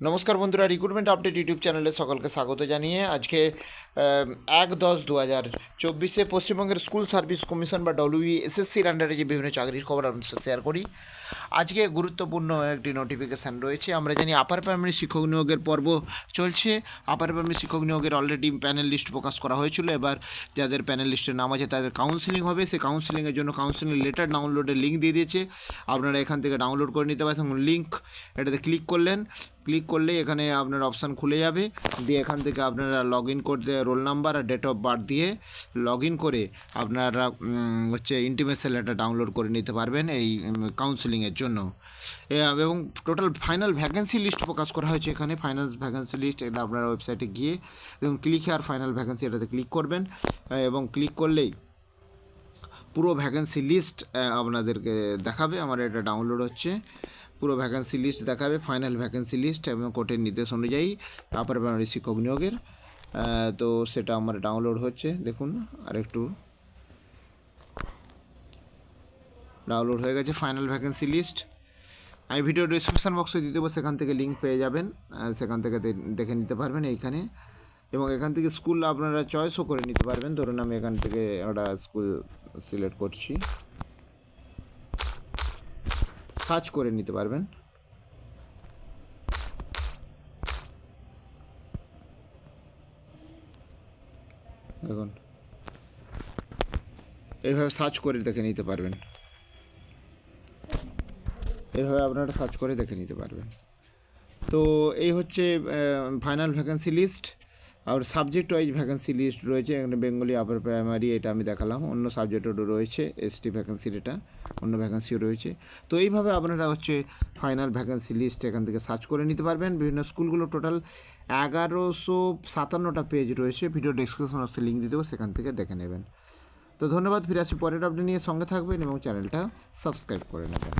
নমস্কার বন্ধুরা recruitment update YouTube চ্যানেলে সকলকে স্বাগত জানিয়ে আজকে এক দশ দু হাজার চব্বিশে পশ্চিমবঙ্গের স্কুল সার্ভিস কমিশন বা ডব্লিউবি এসএসসির আন্ডারে যে বিভিন্ন চাকরির খবর আমি শেয়ার করি। আজকে গুরুত্বপূর্ণ একটি নোটিফিকেশান রয়েছে। আমরা জানি আপার প্রাইমারি শিক্ষক নিয়োগের পর্ব চলছে। আপার প্রাইমারি শিক্ষক নিয়োগের অলরেডি প্যানেল লিস্ট প্রকাশ করা হয়েছিল। এবার যাদের প্যানেল লিস্টের নাম আছে, তাদের কাউন্সিলিং হবে। সেই কাউন্সিলিংয়ের জন্য কাউন্সিলিং লেটার ডাউনলোডের লিঙ্ক দিয়ে দিয়েছে। আপনারা এখান থেকে ডাউনলোড করে নিতে পারেন। লিঙ্ক এটাতে ক্লিক করলেন। ক্লিক করলেই এখানে আপনার অপশান খুলে যাবে। দিয়ে এখান থেকে আপনারা লগ ইন করতে রোল নাম্বার আর ডেট অফ বার্থ দিয়ে লগ ইন করে আপনারা হচ্ছে ইন্টিমেশন লেটার ডাউনলোড করে নিতে পারবেন এই কাউন্সিলিংয়ের জন্য। এবং টোটাল ফাইনাল ভ্যাকেন্সি লিস্ট প্রকাশ করা হয়েছে এখানে ফাইনাল ভ্যাকেন্সি লিস্ট এটা আপনারা ওয়েবসাইটে গিয়ে এবং ক্লিক আর ফাইনাল ভ্যাকেন্সি এটাতে ক্লিক করবেন। এবং ক্লিক করলেই পুরো ভ্যাকেন্সি লিস্ট আপনাদেরকে দেখাবে, আমার এটা ডাউনলোড হচ্ছে। পুরো ভ্যাকেন্সি লিস্ট দেখাবে ফাইনাল ভ্যাকেন্সি লিস্ট এবং কোর্টের নির্দেশ অনুযায়ী তারপরে প্রাইমারি শিক্ষক নিয়োগের তো সেটা আমার ডাউনলোড হচ্ছে, দেখুন, আরেকটু। ডাউনলোড হয়ে গেছে ফাইনাল ভ্যাকেন্সি লিস্ট আমি ভিডিও ডিসক্রিপশান বক্সে দিয়ে দেবো, সেখান থেকে লিঙ্ক পেয়ে যাবেন সেখান থেকে দেখে নিতে পারবেন এইখানে। এবং এখান থেকে স্কুল আপনারা চয়েসও করে নিতে পারবেন। ধরুন আমি এখান থেকে একটা স্কুল সিলেক্ট করছি। সার্চ করে নিতে পারবেন। দেখুন। এইভাবে সার্চ করে দেখে নিতে পারবেন। এভাবে আপনারা সার্চ করে দেখে নিতে পারবেন। তো এই হচ্ছে ফাইনাল ভ্যাকেন্সি লিস্ট আর সাবজেক্ট ওয়াইজ ভ্যাকেন্সি লিস্ট রয়েছে, এখানে বেঙ্গলি আপার প্রাইমারি এটা আমি দেখালাম, অন্য সাবজেক্টেরও রয়েছে এসটি ভ্যাকেন্সির এটা, অন্য ভ্যাকেন্সিও রয়েছে। তো এইভাবে আপনারা হচ্ছে ফাইনাল ভ্যাকেন্সি লিস্ট এখান থেকে সার্চ করে নিতে পারবেন। বিভিন্ন স্কুলগুলো টোটাল এগারোশো সাতান্নটা পেজ রয়েছে ভিডিও ডিসক্রিপশন বক্সে লিঙ্ক দিয়ে দেবো, সেখান থেকে দেখে নেবেন। তো ধন্যবাদ, ফিরে আসি পরের আপডেট নিয়ে, সঙ্গে থাকবেন এবং চ্যানেলটা সাবস্ক্রাইব করে নেবেন।